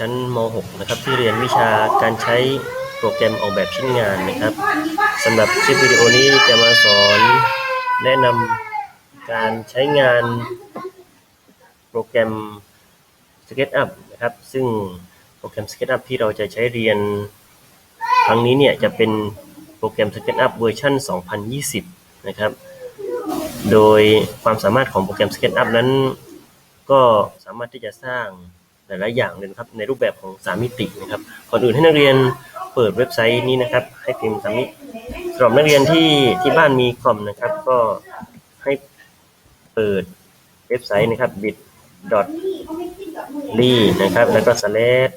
ชั้นม .6 นะครับที่เรียนวิชาการใช้โปรแกรมออกแบบชิ้นงานนะครับสำหรับคลิปวิดีโอนี้จะมาสอนแนะนำการใช้งานโปรแกรม SketchUp นะครับซึ่งโปรแกรม SketchUp ที่เราจะใช้เรียนครั้งนี้เนี่ยจะเป็นโปรแกรม SketchUp เวอร์ชัน2020 นะครับ โดยความสามารถของโปรแกรม SketchUp นั้น ก็สามารถที่จะสร้าง หลายๆอย่างเลยนะครับในรูปแบบของ3มิตินะครับก่อนอื่นให้นักเรียนเปิดเว็บไซต์นี้นะครับ ให้พิมพ์สามิติสำหรับนักเรียนที่ที่บ้านมีคอมนะครับ ก็ให้เปิดเว็บไซต์นะครับ bit l y นะครับ แล้วก็ slash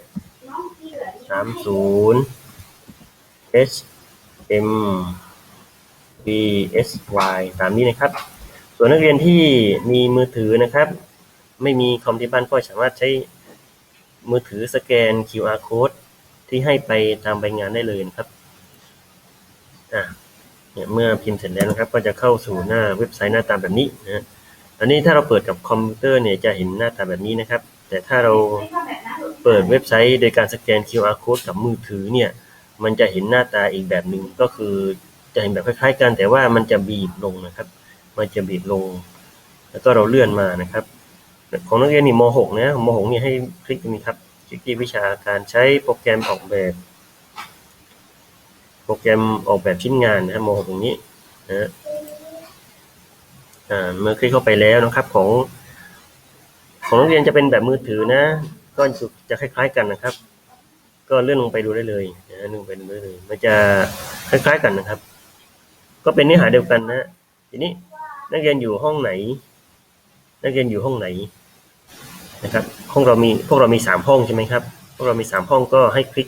30 h m b s y ตามนี้นะครับ ส่วนนักเรียนที่มีมือถือนะครับ ไม่มีคอมที่บ้านก็สามารถใช้ มือถือสแกน QR code ที่ให้ไปตามใบงานได้เลยนะครับอะเนี่ยเมื่อพิมพ์เสร็จแล้วนะครับ ก็จะเข้าสู่หน้าเว็บไซต์หน้าตาแบบนี้นะอันนี้ถ้าเราเปิดกับคอมพิวเตอร์เนี่ยจะเห็นหน้าตาแบบนี้นะครับ แต่ถ้าเราเปิดเว็บไซต์โดยการสแกน QR code กับมือถือเนี่ยมันจะเห็นหน้าตาอีกแบบหนึ่งก็คือจะเห็นแบบคล้ายๆกัน แต่ว่ามันจะบีบลงนะครับ มันจะบีบลง แล้วก็เราเลื่อนมานะครับ ของนักเรียนนี่ม .6 นะม .6 นี่ให้คลิกตรงนี้ครับคลิกที่วิชาการใช้โปรแกรมออกแบบ โปรแกรมออกแบบชิ้นงานนะครับม .6 ตรงนี้นะอ่าเมื่อคลิกเข้าไปแล้วนะครับของของนักเรียนจะเป็นแบบมือถือนะ ก็จะคล้าย ๆ กันนะครับ ก็เลื่อนลงไปดูได้เลยนะเลื่อนลงไปดูได้เลย มันจะคล้าย ๆ กันนะครับ ก็เป็นเนื้อหาเดียวกันนะทีนี้นักเรียนอยู่ห้องไหน นักเรียนอยู่ห้องไหน นะครับห้องเรามีพวกเรามีสามห้องใช่ไหมครับ พวกเรามีสามห้องก็ให้คลิก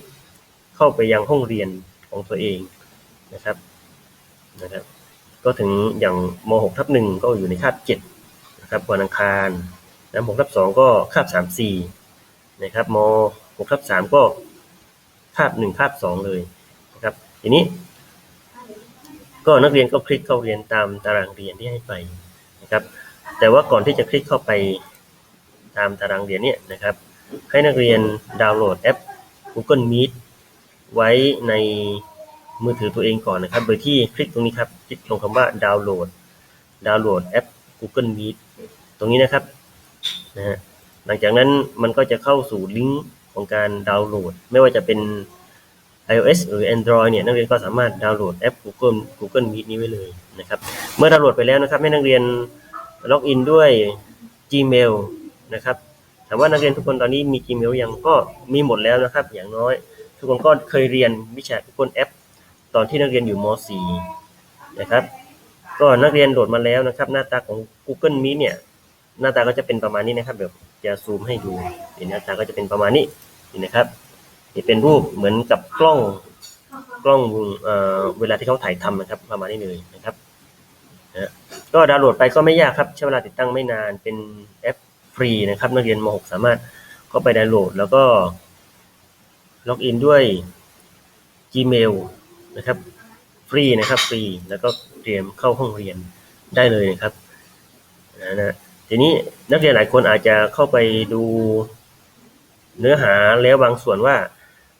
เข้าไปยังห้องเรียนของตัวเองนะครับนะครับ ก็ถึงอย่างม .6 ทับหนึ่งก็อยู่ในคาบเจ็ดนะครับวันอังคารนะม .6 ทับสองก็คาบสามสี่นะครับม .6 ทับสามก็คาบหนึ่งคาบสองเลยนะครับ ทีนี้ ก็นักเรียนก็คลิกเข้าเรียนตามตารางเรียนที่ให้ไปนะครับ แต่ว่าก่อนที่จะคลิกเข้าไป ตามตารางเรียนเนี่ยนะครับ ให้นักเรียนดาวน์โหลดแอป Google Meet ไว้ในมือถือตัวเองก่อนนะครับ โดยที่คลิกตรงนี้ครับ คลิกตรงคำว่าดาวน์โหลด ดาวน์โหลดแอป Google Meet ตรงนี้นะครับนะฮะหลังจากนั้นมันก็จะเข้าสู่ลิงก์ของการดาวน์โหลด ไม่ว่าจะเป็น iOS หรือ Android เนี่ยนักเรียนก็สามารถดาวน์โหลดแอป Google Google Meet นี้ไว้เลยนะครับ เมื่อดาวน์โหลดไปแล้วนะครับ ให้นักเรียนล็อกอินด้วย Gmail นะครับถามว่านักเรียนทุกคนตอนนี้มี Gmail ยังก็มีหมดแล้วนะครับ อย่างน้อย ทุกคนก็เคยเรียนวิชา Google App ตอนที่นักเรียนอยู่ม .4 นะครับ ก็นักเรียนโหลดมาแล้วนะครับ หน้าตาของ Google Meet เนี่ย หน้าตาก็จะเป็นประมาณนี้นะครับเดี๋ยวจะซูมให้ดูนี่หน้าตาก็จะเป็นประมาณนี้นี่นะครับนี่เป็นรูปเหมือนกับกล้องกล้องเอ่อเวลาที่เขาถ่ายทำนะครับ ประมาณนี้เลยนะครับก็ดาวน์โหลดไปก็ไม่ยากครับใช้เวลาติดตั้งไม่นานเป็นแอป รีนะครับนักเรียนม .6 สามารถเข้าไปดาวน์โหลด แล้วก็ล็อกอินด้วย Gmail นะครับฟรีนะครับฟรีแล้วก็เตรียมเข้าห้องเรียนได้เลยนะครับนะนะทีนี้นักเรียนหลายคนอาจจะเข้าไปดูเนื้อหาแล้วบางส่วนว่า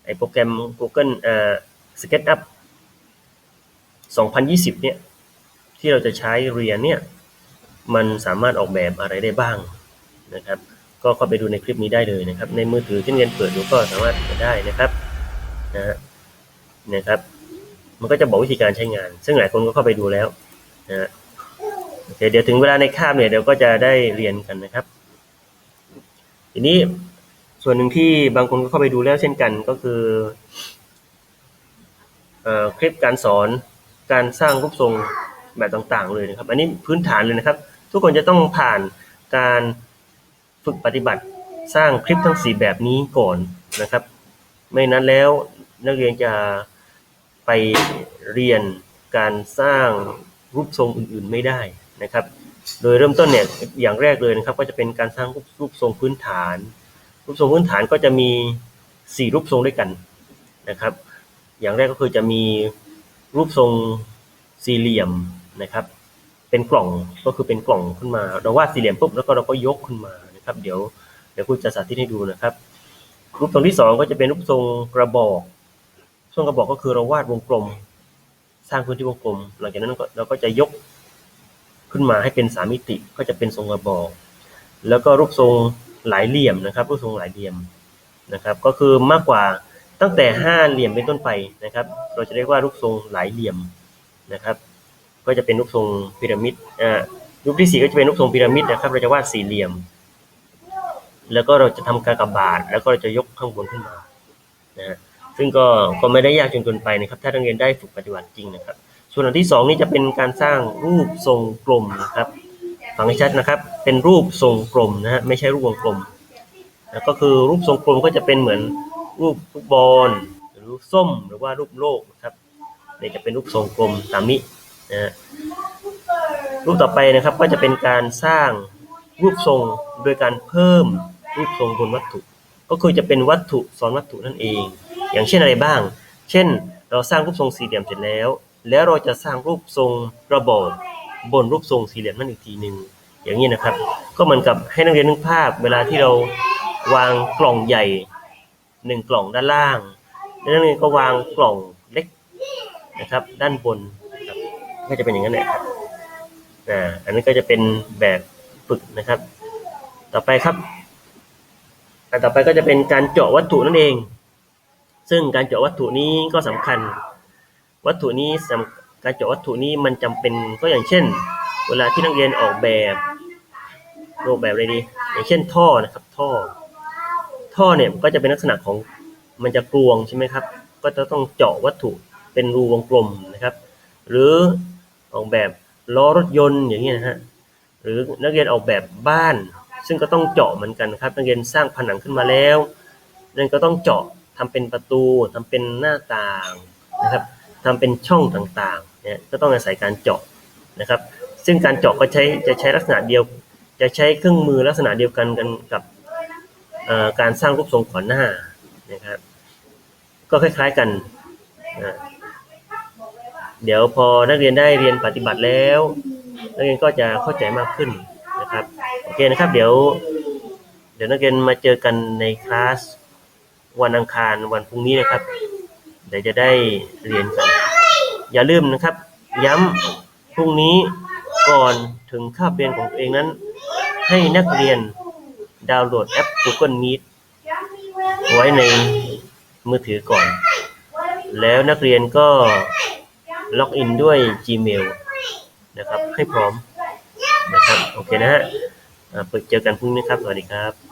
ไอโปรแกรม Google เอ่อ SketchUp 2020 เนี่ย ที่เราจะใช้เรียนเนี่ย มันสามารถออกแบบอะไรได้บ้าง นะครับ ก็เข้าไปดูในคลิปนี้ได้เลยนะครับ ในมือถือที่เรียนเปิดดูก็สามารถเปิดได้นะครับนะฮะนะครับ มันก็จะบอกวิธีการใช้งาน ซึ่งหลายคนก็เข้าไปดูแล้วนะฮะโอเคเดี๋ยวถึงเวลาในคาบเนี่ยเดี๋ยวก็จะได้เรียนกันนะครับ ทีนี้ส่วนหนึ่งที่บางคนก็เข้าไปดูแล้วเช่นกันก็คือเอ่อคลิปการสอนการสร้างรูปทรงแบบต่างๆเลยนะครับ อันนี้พื้นฐานเลยนะครับ ทุกคนจะต้องผ่านการ ฝึกปฏิบัติสร้างคลิปทั้งสี่แบบนี้ก่อนนะครับ ไม่นั้นแล้วนักเรียนจะไปเรียนการสร้างรูปทรงอื่นๆไม่ได้นะครับ โดยเริ่มต้นเนี่ยอย่างแรกเลยนะครับ ก็จะเป็นการสร้างรูปรปทรงพื้นฐาน รูปทรงพื้นฐานก็จะมีสี่รูปทรงด้วยกันนะครับ อย่างแรกก็คือจะมีรูปทรงสี่เหลี่ยมนะครับ เป็นกล่องก็คือเป็นกล่องขึ้นมา เราวาดสี่เหลี่ยมปุ๊บแล้วก็เราก็ยกขึ้นมา นะครับ เดี๋ยวเดี๋ยวคุณจะสาธิตให้ดูนะครับ รูปทรงที่สองก็จะเป็นรูปทรงกระบอกทรงกระบอกก็คือเราวาดวงกลม สร้างพื้นที่วงกลม หลังจากนั้นเราก็จะยกขึ้นมาให้เป็นสามมิติก็จะเป็นทรงกระบอก แล้วก็รูปทรงหลายเหลี่ยมนะครับ รูปทรงหลายเหลี่ยมนะครับ ก็คือมากกว่าตั้งแต่ห้าเหลี่ยมเป็นต้นไปนะครับ เราจะเรียกว่ารูปทรงหลายเหลี่ยมนะครับ ก็จะเป็นรูปทรงพีระมิดอ่ารูปที่สี่ก็จะเป็นรูปทรงพีระมิดนะครับ เราจะวาดสี่เหลี่ยม แล้วก็เราจะทำกากบาท แล้วก็เราจะยกข้างบนขึ้นมานะฮะซึ่งก็ก็ไม่ได้ยากจนเกินไปนะครับ ถ้านักเรียนได้ฝึกปฏิบัติจริงนะครับ ส่วนอันที่สองนี่จะเป็นการสร้างรูปทรงกลมนะครับฟังให้ชัดนะครับ เป็นรูปทรงกลมนะฮะไม่ใช่รูปวงกลมนะก็คือรูปทรงกลมก็จะเป็นเหมือนรูปลูกบอลหรือรูปส้มหรือว่ารูปโลกนะครับนี่จะเป็นรูปทรงกลมตามนี้นะฮะรูปต่อไปนะครับก็จะเป็นการสร้างรูปทรงโดยการเพิ่ม รูปทรงบนวัตถุ ก็คือจะเป็นวัตถุซ้อนวัตถุนั่นเอง อย่างเช่นอะไรบ้าง เช่น เราสร้างรูปทรงสี่เหลี่ยมเสร็จแล้ว แล้วเราจะสร้างรูปทรงกระบอกบนรูปทรงสี่เหลี่ยมนั่นอีกทีหนึ่งอย่างนี้นะครับ ก็เหมือนกับให้นักเรียนนึกภาพ เวลาที่เราวางกล่องใหญ่หนึ่งกล่องด้านล่างแล้วนักเรียนก็วางกล่องเล็กนะครับ ด้านบนครับก็จะเป็นอย่างนั้นแหละครับอ่าอันนี้ก็จะเป็นแบบฝึกนะครับ ต่อไปครับ อันต่อไปก็จะเป็นการเจาะวัตถุนั่นเอง ซึ่งการเจาะวัตถุนี้ก็สำคัญ วัตถุนี้การเจาะวัตถุนี้มันจำเป็นก็อย่างเช่น เวลาที่นักเรียนออกแบบออกแบบอะไรดีอย่างเช่นท่อนะครับท่อ ท่อเนี่ยก็จะเป็นลักษณะของมันจะกลวงใช่ไหมครับ ก็จะต้องเจาะวัตถุเป็นรูวงกลมนะครับ หรือออกแบบล้อรถยนต์อย่างนี้ยนะฮะหรือนักเรียนออกแบบบ้าน ซึ่งก็ต้องเจาะเหมือนกันครับนักเรียนสร้างผนังขึ้นมาแล้วนั่นก็ต้องเจาะทำเป็นประตูทำเป็นหน้าต่างนะครับทำเป็นช่องต่างๆเนี่ยก็ต้องอาศัยการเจาะนะครับ ซึ่งการเจาะก็ใช้จะใช้ลักษณะเดียว จะใช้เครื่องมือลักษณะเดียวกันกันกับการสร้างรูปทรงขอนหน้านะครับ ก็คล้าย ๆกันนะเดี๋ยวพอนักเรียนได้เรียนปฏิบัติแล้ว นักเรียนก็จะเข้าใจมากขึ้น เคนะครับ เดี๋ยว เดี๋ยวนักเรียนมาเจอกันในคลาสวันอังคารวันพรุ่งนี้นะครับ เดี๋ยวจะได้เรียนกัน อย่าลืมนะครับ ย้ำพรุ่งนี้ก่อนถึงคาบเรียนของตัวเองนั้น ให้นักเรียนดาวน์โหลดแอป Google Meet ไว้ในมือถือก่อน แล้วนักเรียนก็ล็อกอินด้วย Gmail นะครับ ให้พร้อมนะครับ โอเคนะฮะ เปิดเจอกันพรุ่งนี้ครับ สวัสดีครับ